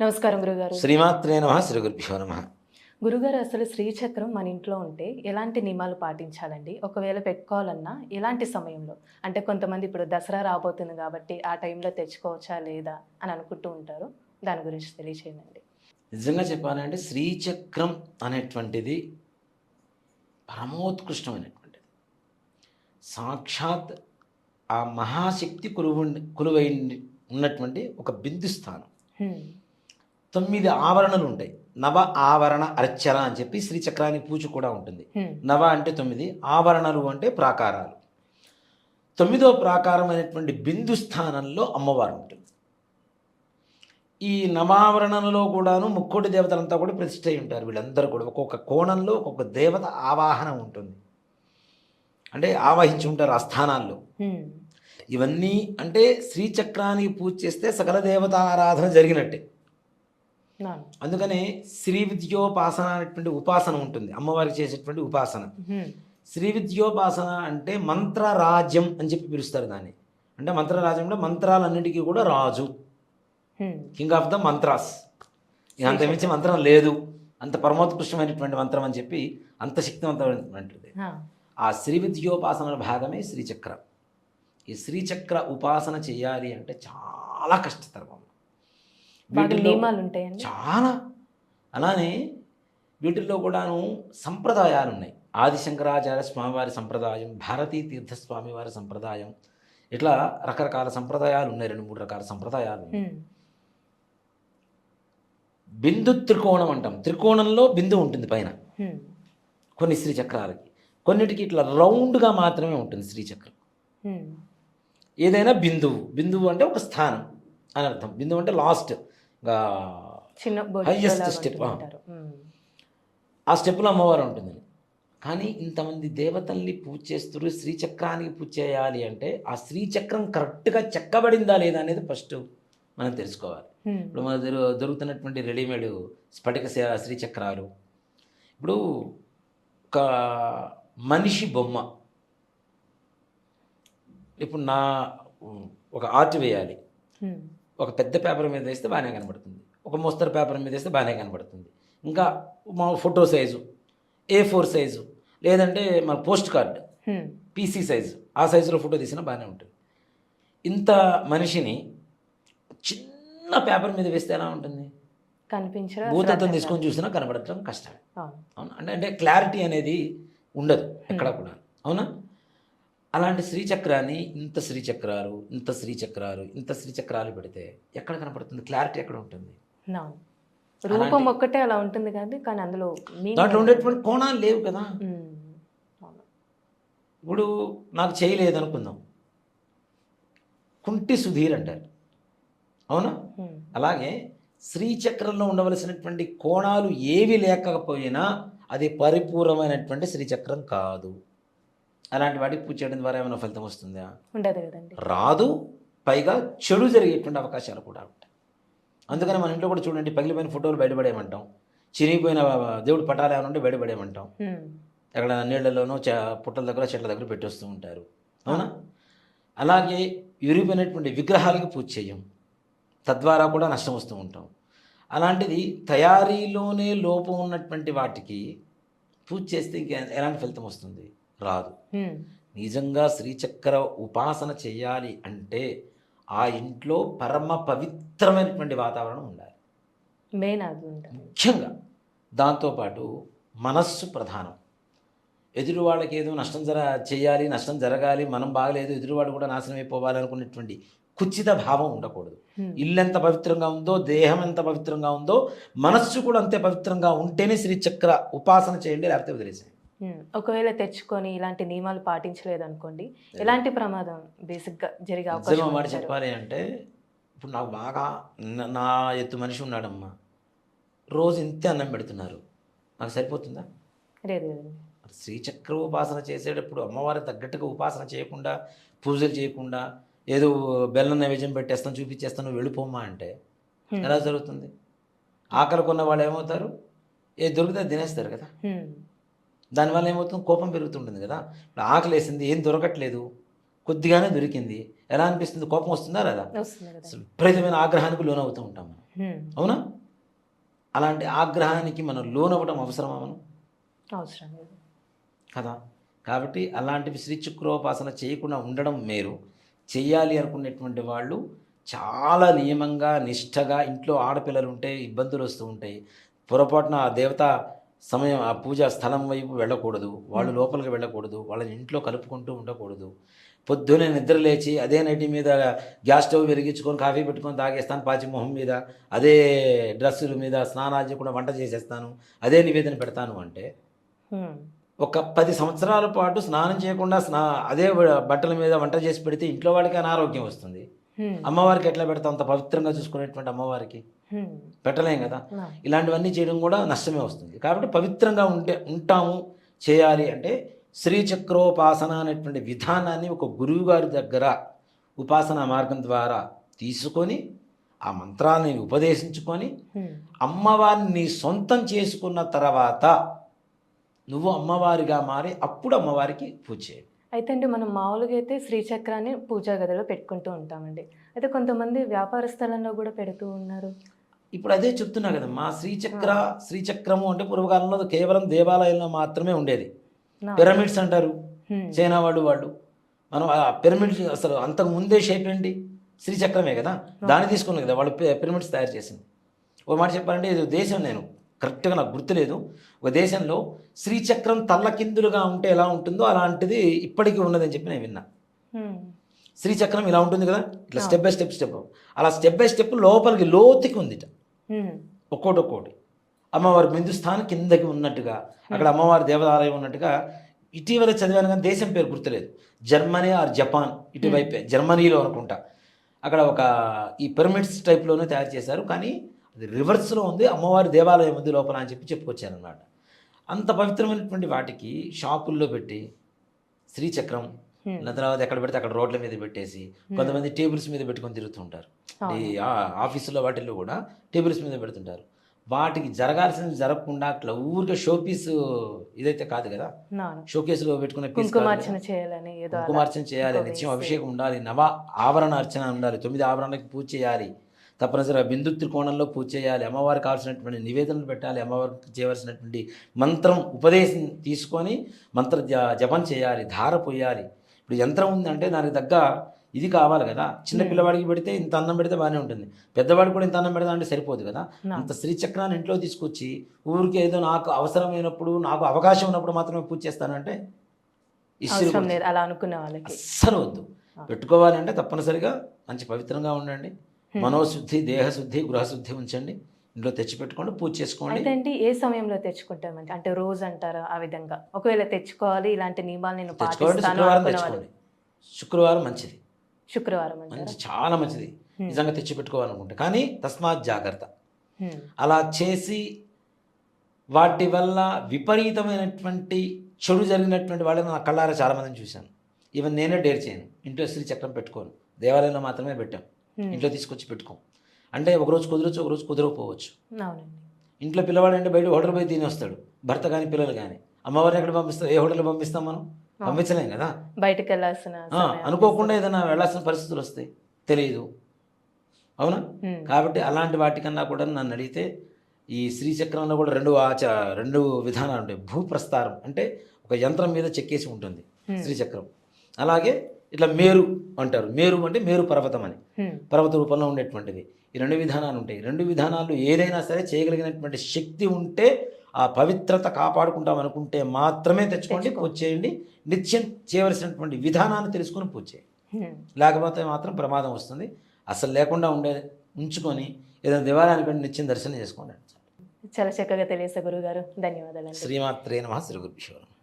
నమస్కారం గురుగారు. శ్రీమాత్రే నమ శ్రీ గురుభ్యో నమ. గురుగారు అసలు శ్రీచక్రం మన ఇంట్లో ఉంటే ఎలాంటి నియమాలు పాటించాలండి? ఒకవేళ పెట్టుకోవాలన్నా ఎలాంటి సమయంలో? అంటే కొంతమంది ఇప్పుడు దసరా రాబోతుంది కాబట్టి ఆ టైంలో తెచ్చుకోవచ్చా లేదా అని అనుకుంటూ ఉంటారు. దాని గురించి తెలియచేయండి. నిజంగా చెప్పాలంటే శ్రీచక్రం అనేటువంటిది పరమోత్కృష్టమైనటువంటిది. సాక్షాత్ ఆ మహాశక్తి కొలువు కొలువై ఉన్నటువంటి ఒక బిందు స్థానం. తొమ్మిది ఆవరణలు ఉంటాయి నవ ఆవరణ అర్చన అని చెప్పి శ్రీచక్రానికి పూజ కూడా ఉంటుంది. నవ అంటే తొమ్మిది ఆవరణలు అంటే ప్రాకారాలు. తొమ్మిదో ప్రాకారమైనటువంటి బిందు స్థానంలో అమ్మవారు ఉంటుంది ఈ నవావరణలో కూడాను ముక్కోటి దేవతలంతా కూడా ప్రతిష్ఠ అయి ఉంటారు. వీళ్ళందరూ కూడా ఒక్కొక్క కోణంలో ఒక్కొక్క దేవత ఆవాహన ఉంటుంది. అంటే ఆవాహించి ఉంటారు ఆ స్థానాల్లో. ఇవన్నీ అంటే శ్రీచక్రానికి పూజ చేస్తే సకల దేవతా ఆరాధన జరిగినట్టే. అందుకనే శ్రీ విద్యోపాసన అనేటువంటి ఉపాసన ఉంటుంది. అమ్మవారికి చేసేటువంటి ఉపాసన. శ్రీ విద్యోపాసన అంటే మంత్రరాజ్యం అని చెప్పి పిలుస్తారు దాన్ని. అంటే మంత్రరాజ్యం అంటే మంత్రాలన్నిటికీ కూడా రాజు. King of the mantras. అంత మించి మంత్రం లేదు. అంత పరమోత్కృష్టమైనటువంటి మంత్రం అని చెప్పి అంత శక్తివంతమైనటువంటిది. ఆ. శ్రీ విద్యోపాసన భాగమే శ్రీచక్రం. ఈ శ్రీచక్ర ఉపాసన చేయాలి అంటే చాలా కష్టతరం నియమాలు ఉంటాయండి చాలా. అలానే వీటిల్లో కూడాను సంప్రదాయాలు ఉన్నాయి ఆదిశంకరాచార్య స్వామివారి సంప్రదాయం భారతీ తీర్థ స్వామివారి సంప్రదాయం ఇట్లా రకరకాల సంప్రదాయాలు ఉన్నాయి రెండు మూడు రకాల సంప్రదాయాలు. బిందు త్రికోణం అంటాం. త్రికోణంలో బిందు ఉంటుంది పైన. కొన్ని శ్రీచక్రాలకి. కొన్నిటికి ఇట్లా రౌండ్గా మాత్రమే ఉంటుంది శ్రీచక్రం. ఏదైనా బిందువు. బిందువు అంటే ఒక స్థానం అని అర్థం. బిందువు అంటే లాస్ట్. బొట్టు step, ఆ. స్టెప్లో అమ్మవారు ఉంటుంది కానీ ఇంతమంది దేవతల్ని పూజ చేస్తారు శ్రీచక్రానికి పూజ చేయాలి అంటే ఆ శ్రీచక్రం కరెక్ట్గా చెక్కబడిందా లేదా అనేది ఫస్ట్ మనం తెలుసుకోవాలి. ఇప్పుడు మన దొరు- దొరుకుతున్నటువంటి రెడీమేడ్ స్ఫటిక శ్రీచక్రాలు. ఇప్పుడు ఒక మనిషి బొమ్మ. ఇప్పుడు నా ఒక ఆర్ట్ వేయాలి. ఒక పెద్ద పేపర్ మీద వేస్తే బాగానే కనబడుతుంది. ఒక మోస్తరు పేపర్ మీద వేస్తే బాగానే కనబడుతుంది. ఇంకా మా photo size A four size లేదంటే మన పోస్ట్ కార్డ్. పీసీ సైజు ఆ సైజులో ఫోటో తీసినా బాగానే ఉంటుంది. ఇంత మనిషిని చిన్న పేపర్ మీద వేస్తే ఎలా ఉంటుంది? కనిపించరా భూతత్వం తీసుకొని చూసినా కనబడటం కష్టమే. అవును. అవునా? అంటే అంటే క్లారిటీ అనేది ఉండదు ఎక్కడ కూడా. అవునా? అలాంటి శ్రీచక్రాన్ని ఇంత శ్రీచక్రాలు ఇంత శ్రీచక్రాలు ఇంత శ్రీచక్రాలు పెడితే ఎక్కడ కనపడుతుంది? క్లారిటీ ఎక్కడ ఉంటుంది. రూపం ఒక్కటే అలా ఉంటుంది కానీ కానీ అందులో దాంట్లో ఉండేటువంటి కోణాలు లేవు కదా. ఇప్పుడు నాకు చేయలేదు అనుకుందాం కుంటి సుధీర్ అంటారు. అవునా. అలాగే శ్రీచక్రంలో ఉండవలసినటువంటి కోణాలు ఏవి లేకపోయినా అది పరిపూర్ణమైనటువంటి శ్రీచక్రం కాదు. అలాంటి వాటికి పూజ చేయడం ద్వారా ఏమైనా ఫలితం వస్తుందా? ఉండదు కదండి. రాదు పైగా చెడు జరిగేటువంటి అవకాశాలు కూడా ఉంటాయి. అందుకని మన ఇంట్లో కూడా చూడండి పగిలిపోయిన ఫోటోలు బయటపడేయమంటాం. చిరిగిపోయిన దేవుడి పటాలు ఏమైనా ఉంటే బయటపడేయమంటాం. ఎక్కడ నీళ్ళలోనో చ పుట్టల దగ్గర చెట్ల దగ్గర పెట్టేస్తూ ఉంటారు. అవునా? అలాగే విరిగిపోయినటువంటి విగ్రహాలకి పూజ చేయం. తద్వారా కూడా నష్టం వస్తూ ఉంటాం. అలాంటిది తయారీలోనే లోపం ఉన్నటువంటి వాటికి పూజ చేస్తే ఇంక ఎలాంటి ఫలితం వస్తుంది? రాదు. నిజంగా శ్రీచక్ర ఉపాసన చేయాలి అంటే ఆ ఇంట్లో పరమ పవిత్రమైనటువంటి వాతావరణం ఉండాలి మెయిన్ అది ముఖ్యంగా దాంతోపాటు మనస్సు ప్రధానం ఎదురు వాళ్ళకి ఏదో నష్టం జర చేయాలి నష్టం జరగాలి మనం బాగలేదు ఎదురువాడు కూడా నాశనం అయిపోవాలి అనుకునేటువంటి కుచిత భావం ఉండకూడదు. ఇల్లు ఎంత పవిత్రంగా ఉందో దేహం ఎంత పవిత్రంగా ఉందో మనస్సు కూడా అంతే పవిత్రంగా ఉంటేనే శ్రీచక్ర ఉపాసన చేయండి లేకపోతే వదిలేసేయండి. ఒకవేళ తెచ్చుకొని ఇలాంటి నియమాలు పాటించలేదు అనుకోండి ఎలాంటి ప్రమాదం బేసిక్గా జరిగే అవకాశం మాట? చెప్పాలి అంటే ఇప్పుడు నాకు బాగా న- ఎత్తు మనిషి ఉన్నాడమ్మా. రోజు ఇంతే అన్నం పెడుతున్నారు. నాకు సరిపోతుందా? లేదు శ్రీచక్ర ఉపాసన చేసేటప్పుడు అమ్మవారి తగ్గట్టుగా ఉపాసన చేయకుండా పూజలు చేయకుండా ఏదో బెల్లం నైవేద్యం పెట్టేస్తాను చూపించేస్తాను వెళ్ళిపోమ్మా అంటే హ్మ్. ఎలా జరుగుతుంది? ఆకలి కొన్న వాళ్ళు ఏమవుతారు? ఏ దొరికితే తినేస్తారు కదా. దానివల్ల ఏమవుతుంది? కోపం పెరుగుతుంటుంది కదా. ఇప్పుడు ఆకలి వేసింది ఏం దొరకట్లేదు కొద్దిగానే దొరికింది. ఎలా అనిపిస్తుంది? కోపం వస్తుందా లేదా విపరీతమైన ఆగ్రహానికి లోనవుతూ ఉంటాం మనం. అవునా? అలాంటి ఆగ్రహానికి మనం లోనవ్వడం అవసరమా మనం? అవసరం కదా. కాబట్టి అలాంటివి శ్రీ శుక్రోపాసన చేయకుండా ఉండడం మేలు. చెయ్యాలి అనుకునేటువంటి వాళ్ళు చాలా నియమంగా నిష్టగా ఇంట్లో ఆడపిల్లలు ఉంటే ఇబ్బందులు వస్తూ ఉంటాయి. పొరపాటున ఆ దేవత సమయం ఆ పూజ స్థలం వైపు వెళ్ళకూడదు వాళ్ళు లోపలికి వెళ్ళకూడదు వాళ్ళని ఇంట్లో కలుపుకుంటూ ఉండకూడదు పొద్దునే నిద్ర లేచి అదే నైటి మీద గ్యాస్ స్టవ్ వెలిగించుకొని కాఫీ పెట్టుకొని తాగేస్తాను పాచి మొహం మీద అదే డ్రెస్సుల మీద స్నానాలు చేయకుండా వంట చేసేస్తాను అదే నివేదన పెడతాను అంటే. ఒక పది సంవత్సరాల పాటు స్నానం చేయకుండా స్నా అదే బట్టల మీద వంట చేసి పెడితే ఇంట్లో వాళ్ళకి అనారోగ్యం వస్తుంది. అమ్మవారికి ఎట్లా పెడతాం అంత పవిత్రంగా చూసుకునేటువంటి అమ్మవారికి. పెట్టలేం కదా. ఇలాంటివన్నీ చేయడం కూడా నష్టమే వస్తుంది. కాబట్టి పవిత్రంగా ఉంటే ఉంటాము చేయాలి అంటే శ్రీచక్రోపాసన అనేటువంటి విధానాన్ని ఒక గురువు గారి దగ్గర ఉపాసనా మార్గం ద్వారా తీసుకొని ఆ మంత్రాన్ని ఉపదేశించుకొని. అమ్మవారిని నీ సొంతం చేసుకున్న తర్వాత నువ్వు అమ్మవారిగా మారి అప్పుడు అమ్మవారికి పూజ చేయాలి అయితే అండి మనం మామూలుగా అయితే శ్రీచక్రాన్ని పూజా గదిలో పెట్టుకుంటూ ఉంటామండి. అయితే కొంతమంది వ్యాపార స్థలంలో కూడా పెడుతూ ఉన్నారు. ఇప్పుడు అదే చెప్తున్నా కదా మా శ్రీచక్ర శ్రీచక్రము అంటే పూర్వకాలంలో కేవలం దేవాలయంలో మాత్రమే ఉండేది. పిరమిడ్స్ అంటారు. చైనా వాళ్ళు వాళ్ళు. మనం ఆ పిరమిడ్స్ అసలు అంతకు ముందే షేప్ ఏంటి? శ్రీచక్రమే కదా. దాన్ని తీసుకున్నాం కదా వాళ్ళు పిరమిడ్స్ తయారు చేసింది. ఒక మాట చెప్పాలంటే ఇది దేశం నేను. కరెక్ట్గా నాకు గుర్తులేదు. ఒక దేశంలో శ్రీచక్రం తల్లకిందులుగా ఉంటే ఎలా ఉంటుందో అలాంటిది ఇప్పటికీ ఉన్నదని చెప్పి నేను విన్నా. శ్రీచక్రం ఇలా ఉంటుంది కదా? ఇట్లా స్టెప్ బై స్టెప్ స్టెప్ అలా స్టెప్ బై స్టెప్ లోపలికి లోతుకి ఉంది. ఒక్కోటి ఒక్కోటి అమ్మవారి బిందు స్థానం కిందకి ఉన్నట్టుగా అక్కడ అమ్మవారి దేవాలయం ఉన్నట్టుగా ఇటీవల చదివాను కానీ దేశం పేరు గుర్తులేదు. జర్మనీ ఆర్ జపాన్ ఇటువైపే జర్మనీలో అనుకుంటా. అక్కడ ఒక ఈ పిరమిడ్స్ టైప్లోనే తయారు చేశారు కానీ అది రివర్స్లో ఉంది అమ్మవారి దేవాలయం ఉంది లోపల అని చెప్పి చెప్పుకొచ్చారనమాట అంత పవిత్రమైనటువంటి వాటికి షాపుల్లో పెట్టి శ్రీచక్రం తర్వాత ఎక్కడ పెడితే అక్కడ రోడ్ల మీద పెట్టేసి కొంతమంది టేబుల్స్ మీద పెట్టుకొని తిరుగుతుంటారు ఈ ఆఫీసులో వాటిల్లో కూడా టేబుల్స్ మీద పెడుతుంటారు వాటికి జరగాల్సింది జరగకుండా అట్లా ఊరికే షో పీస్ ఇదైతే కాదు కదా షో కేసులో పెట్టుకునే. కుంకుమార్చన చేయాలని. కుంకుమార్చన చేయాలి నిత్యం. అభిషేకం ఉండాలి నవ ఆవరణ అర్చన ఉండాలి తొమ్మిది ఆవరణలకు పూజ చేయాలి తప్పనిసరిగా బిందు త్రికోణంలో పూజ చేయాలి అమ్మవారికి కావాల్సినటువంటి నివేదనలు పెట్టాలి అమ్మవారికి చేయవలసినటువంటి మంత్రం ఉపదేశం తీసుకొని మంత్ర జపం చేయాలి ధార పోయాలి ఇప్పుడు యంత్రం ఉందంటే దానికి తగ్గ ఇది కావాలి కదా. చిన్న పిల్లవాడికి పెడితే ఇంత అన్నం పెడితే బాగానే ఉంటుంది. పెద్దవాడికి కూడా ఇంత అన్నం పెడతా అంటే సరిపోదు కదా. అంత శ్రీచక్రాన్ని ఇంట్లో తీసుకొచ్చి ఊరికి ఏదో నాకు అవసరమైనప్పుడు నాకు అవకాశం ఉన్నప్పుడు మాత్రమే పూజ చేస్తానంటే అలా అనుకునే వాళ్ళకి. అస్సలు వద్దు. పెట్టుకోవాలి అంటే తప్పనిసరిగా మంచి పవిత్రంగా ఉండండి. మనోశుద్ధి దేహశుద్ధి గృహశుద్ధి ఉంచండి. ఇంట్లో తెచ్చి పెట్టుకోండి పూజ చేసుకోండి. అయితే అండి ఏ సమయంలో తెచ్చుకుంటామంటే అంటే రోజు అంటారా ఆ విధంగా? ఒకవేళ తెచ్చుకోవాలి ఇలాంటి నియమాలు నేను పాటిస్తాను శుక్రవారం వాళ్ళు. తెచ్చుకోండి. శుక్రవారం మంచిది. శుక్రవారం అంటారా? మంచి చాలా మంచిది. నిజంగా తెచ్చి పెట్టుకోవాలనుకుంటే కానీ తస్మాత్ జాగ్రత్త. హ్మ్. అలా చేసి వాటి వల్ల విపరీతమైనటువంటి చెడు జరిగినటువంటి వాళ్ళని నా కళ్ళారా చాలా మందిని చూశాను. ఈవెన్ నేనే డేర్ చేయను. ఇంట్లో శ్రీ చక్రం పెట్టుకోను. దేవాలయంలో మాత్రమే పెట్టాం. హ్మ్. ఇంట్లో తీసుకొచ్చి పెట్టుకోం. అంటే ఒకరోజు కుదరచ్చు ఒకరోజు కుదరకపోవచ్చు. ఇంట్లో పిల్లవాడు అంటే బయట హోటల్ పోయి తిని వస్తాడు భర్త కానీ పిల్లలు కానీ అమ్మవారిని ఎక్కడ పంపిస్తాం ఏ హోటల్ పంపిస్తాం మనం? పంపించలేం కదా? బయటకు వెళ్ళాల్సిన అనుకోకుండా ఏదైనా వెళ్ళాల్సిన పరిస్థితులు వస్తాయి. తెలియదు అవునా. కాబట్టి అలాంటి వాటికన్నా కూడా నన్ను అడిగితే ఈ శ్రీచక్రంలో కూడా రెండు ఆచ రెండు విధానాలు ఉంటాయి. భూప్రస్తారం అంటే ఒక యంత్రం మీద చెక్కేసి ఉంటుంది. శ్రీచక్రం. అలాగే ఇట్లా మేరు అంటారు. మేరు అంటే మేరు పర్వతం అని. పర్వత రూపంలో ఉండేటువంటిది. ఈ రెండు విధానాలు ఉంటాయి. రెండు విధానాలు ఏదైనా సరే చేయగలిగినటువంటి శక్తి ఉంటే ఆ పవిత్రత కాపాడుకుంటాం అనుకుంటే మాత్రమే తెచ్చుకోండి పూజ చేయండి. నిత్యం చేయవలసినటువంటి విధానాన్ని తెలుసుకొని పూజ చేయండి. లేకపోతే మాత్రం ప్రమాదం వస్తుంది. అసలు లేకుండా ఉండే ఉంచుకొని ఏదైనా దేవాలయానికి నిత్యం దర్శనం చేసుకోండి. చాలా చక్కగా తెలియసే గురుగారు ధన్యవాదాలండి. శ్రీమాత్రే నమ. శ్రీ నమః.